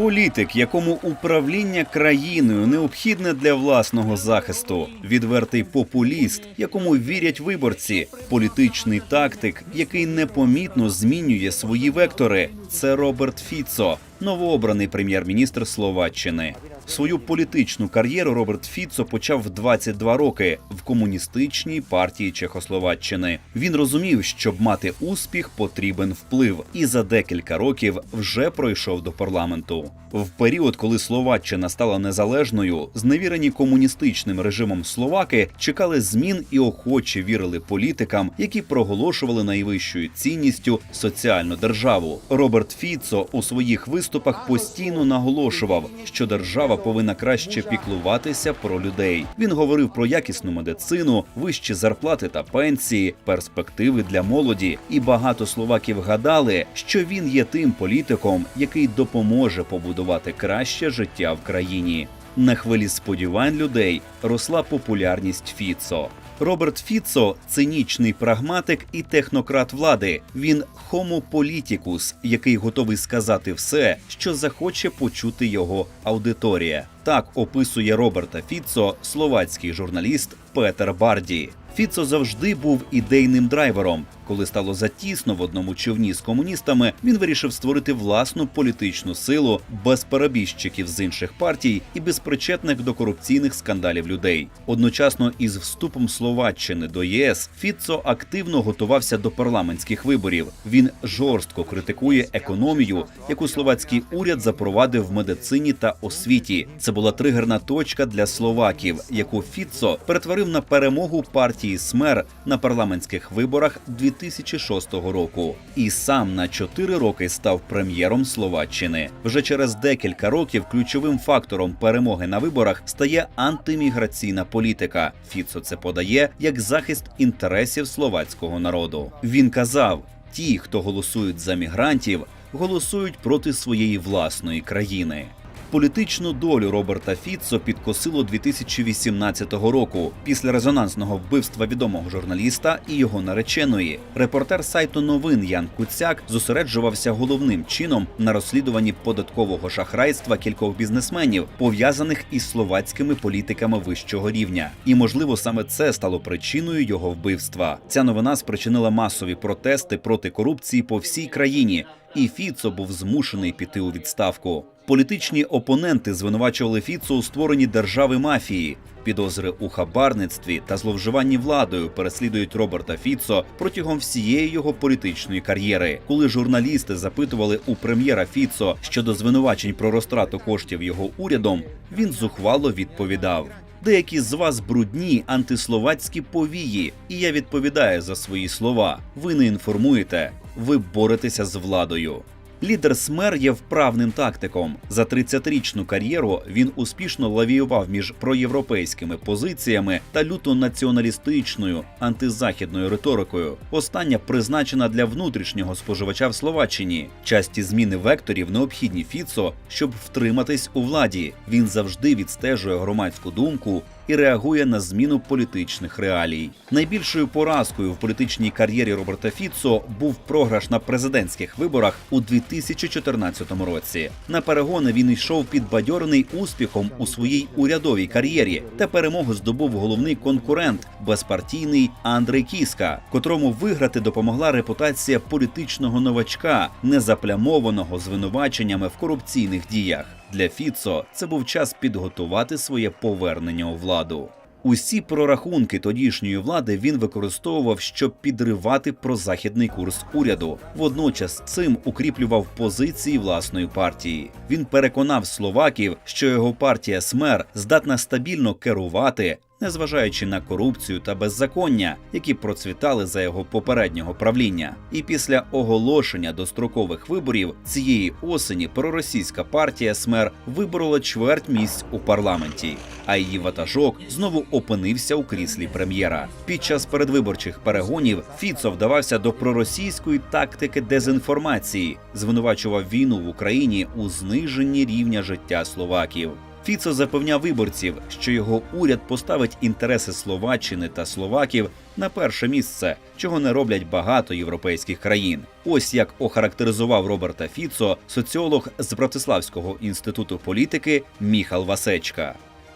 Політик, якому управління країною необхідне для власного захисту, відвертий популіст, якому вірять виборці, політичний тактик, який непомітно змінює свої вектори. Це Роберт Фіцо, новообраний прем'єр-міністр Словаччини. Свою політичну кар'єру Роберт Фіцо почав в 22 роки в комуністичній партії Чехословаччини. Він розумів, щоб мати успіх, потрібен вплив, і за декілька років вже пройшов до парламенту. В період, коли Словаччина стала незалежною, зневірені комуністичним режимом словаки чекали змін і охоче вірили політикам, які проголошували найвищою цінністю соціальну державу. Роберт Фіцо у своїх виступах постійно наголошував, що держава повинна краще піклуватися про людей. Він говорив про якісну медицину, вищі зарплати та пенсії, перспективи для молоді. І багато словаків гадали, що він є тим політиком, який допоможе побудувати краще життя в країні. На хвилі сподівань людей росла популярність Фіцо. Роберт Фіцо цинічний прагматик і технократ влади. Він хомополітікус, який готовий сказати все, що захоче почути його аудиторія. Так описує Роберта Фіцо словацький журналіст Петер Барді. Фіцо завжди був ідейним драйвером. Коли стало затісно в одному човні з комуністами, він вирішив створити власну політичну силу без перебіжчиків з інших партій і без причетних до корупційних скандалів людей. Одночасно із вступом Словаччини до ЄС Фіцо активно готувався до парламентських виборів. Він жорстко критикує економію, яку словацький уряд запровадив в медицині та освіті. Це була тригерна точка для словаків, яку Фіцо перетворив на перемогу партії СМЕР на парламентських виборах 2006 року. І сам на 4 роки став прем'єром Словаччини. Вже через декілька років ключовим фактором перемоги на виборах стає антиміграційна політика. Фіцо це подає як захист інтересів словацького народу. Він казав: ті, хто голосують за мігрантів, голосують проти своєї власної країни. Політичну долю Роберта Фіцо підкосило 2018 року після резонансного вбивства відомого журналіста і його нареченої. Репортер сайту новин Ян Куцяк зосереджувався головним чином на розслідуванні податкового шахрайства кількох бізнесменів, пов'язаних із словацькими політиками вищого рівня. І можливо саме це стало причиною його вбивства. Ця новина спричинила масові протести проти корупції по всій країні. І Фіцо був змушений піти у відставку. Політичні опоненти звинувачували Фіцо у створенні держави мафії. Підозри у хабарництві та зловживанні владою переслідують Роберта Фіцо протягом всієї його політичної кар'єри. Коли журналісти запитували у прем'єра Фіцо щодо звинувачень про розтрату коштів його урядом, він зухвало відповідав. Деякі з вас брудні антисловацькі повії, і я відповідаю за свої слова. Ви не інформуєте, ви боретеся з владою. Лідер СМЕР є вправним тактиком. За 30-річну кар'єру він успішно лавіював між проєвропейськими позиціями та люто націоналістичною антизахідною риторикою. Остання призначена для внутрішнього споживача в Словаччині. Часті зміни векторів необхідні Фіцо, щоб втриматись у владі. Він завжди відстежує громадську думку і реагує на зміну політичних реалій. Найбільшою поразкою в політичній кар'єрі Роберта Фіцо був програш на президентських виборах у 2014 році. На перегони він йшов підбадьорений успіхом у своїй урядовій кар'єрі, та перемогу здобув головний конкурент безпартійний Андрей Кіска, котрому виграти допомогла репутація політичного новачка, незаплямованого звинуваченнями в корупційних діях. Для Фіцо це був час підготувати своє повернення у владу. Усі прорахунки тодішньої влади він використовував, щоб підривати прозахідний курс уряду. Водночас цим укріплював позиції власної партії. Він переконав словаків, що його партія СМЕР здатна стабільно керувати. Незважаючи на корупцію та беззаконня, які процвітали за його попереднього правління, і після оголошення дострокових виборів цієї осені проросійська партія СМЕР виборола чверть місць у парламенті, а її ватажок знову опинився у кріслі прем'єра. Під час передвиборчих перегонів Фіцо вдавався до проросійської тактики дезінформації, звинувачував війну в Україні у зниженні рівня життя словаків. Фіцо запевняв виборців, що його уряд поставить інтереси Словаччини та словаків на перше місце, чого не роблять багато європейських країн. Ось як охарактеризував Роберта Фіцо соціолог з Братиславського інституту політики Міхал Васечка.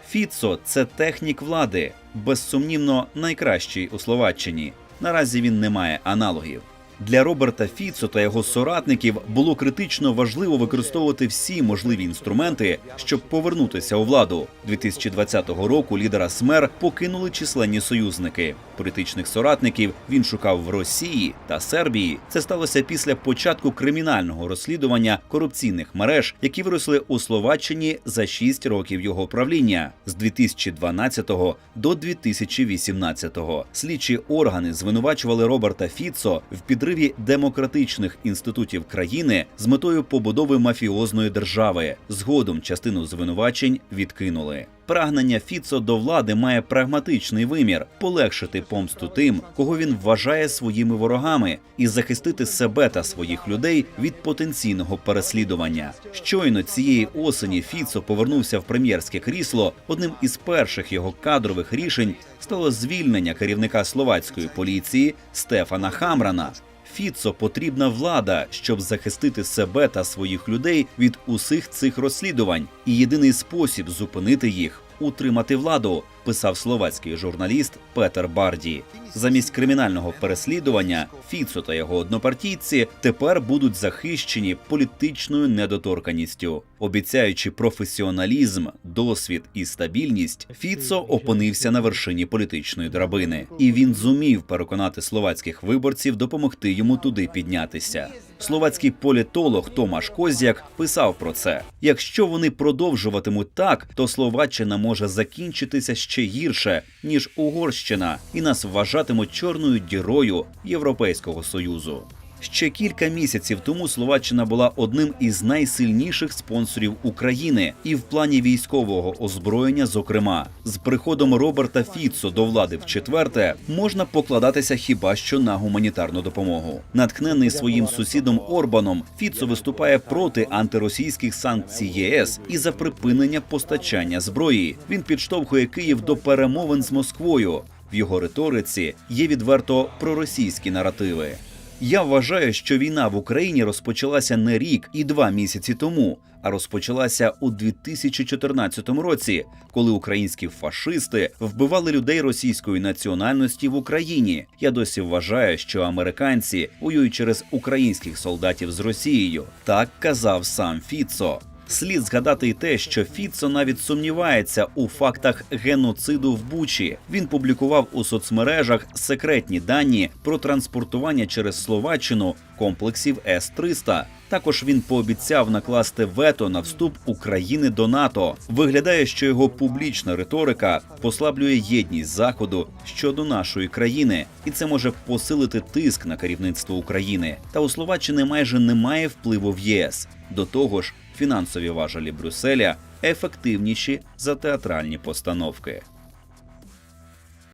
Фіцо це технік влади, безсумнівно найкращий у Словаччині. Наразі він не має аналогів. Для Роберта Фіцо та його соратників було критично важливо використовувати всі можливі інструменти, щоб повернутися у владу. 2020 року лідера СМЕР покинули численні союзники. Політичних соратників він шукав в Росії та Сербії. Це сталося після початку кримінального розслідування корупційних мереж, які виросли у Словаччині за 6 років його правління з 2012 до 2018. Слідчі органи звинувачували Роберта Фіцо в підриві демократичних інститутів країни з метою побудови мафіозної держави. Згодом частину звинувачень відкинули. Прагнення Фіцо до влади має прагматичний вимір полегшити помсту тим, кого він вважає своїми ворогами, і захистити себе та своїх людей від потенційного переслідування. Щойно цієї осені Фіцо повернувся в прем'єрське крісло. Одним із перших його кадрових рішень стало звільнення керівника словацької поліції Стефана Хамрана. Фіцо потрібна влада, щоб захистити себе та своїх людей від усіх цих розслідувань. І єдиний спосіб зупинити їх утримати владу, писав словацький журналіст Петер Барді. Замість кримінального переслідування Фіцо та його однопартійці тепер будуть захищені політичною недоторканістю. Обіцяючи професіоналізм, досвід і стабільність, Фіцо опинився на вершині політичної драбини, і він зумів переконати словацьких виборців допомогти йому туди піднятися. Словацький політолог Томаш Козяк писав про це: якщо вони продовжуватимуть так, то Словаччина може закінчитися ще гірше ніж Угорщина, і нас вважатимуть чорною дірою Європейського союзу. Ще кілька місяців тому Словаччина була одним із найсильніших спонсорів України і в плані військового озброєння. Зокрема, з приходом Роберта Фіцо до влади в четверте можна покладатися хіба що на гуманітарну допомогу. Наткнений своїм сусідом Орбаном, Фіцо виступає проти антиросійських санкцій ЄС і за припинення постачання зброї. Він підштовхує Київ до перемовин з Москвою. В його риториці є відверто проросійські наративи. Я вважаю, що війна в Україні розпочалася не рік і два місяці тому, а розпочалася у 2014 році, коли українські фашисти вбивали людей російської національності в Україні. Я досі вважаю, що американці воюють через українських солдатів з Росією. Так казав сам Фіцо. Слід згадати й те, що Фіцо навіть сумнівається у фактах геноциду в Бучі. Він публікував у соцмережах секретні дані про транспортування через Словаччину комплексів С-300. Також він пообіцяв накласти вето на вступ України до НАТО. Виглядає, що його публічна риторика послаблює єдність заходу щодо нашої країни, і це може посилити тиск на керівництво України. Та у Словаччини майже немає впливу в ЄС. До того ж, фінансові важелі Брюсселя ефективніші за театральні постановки.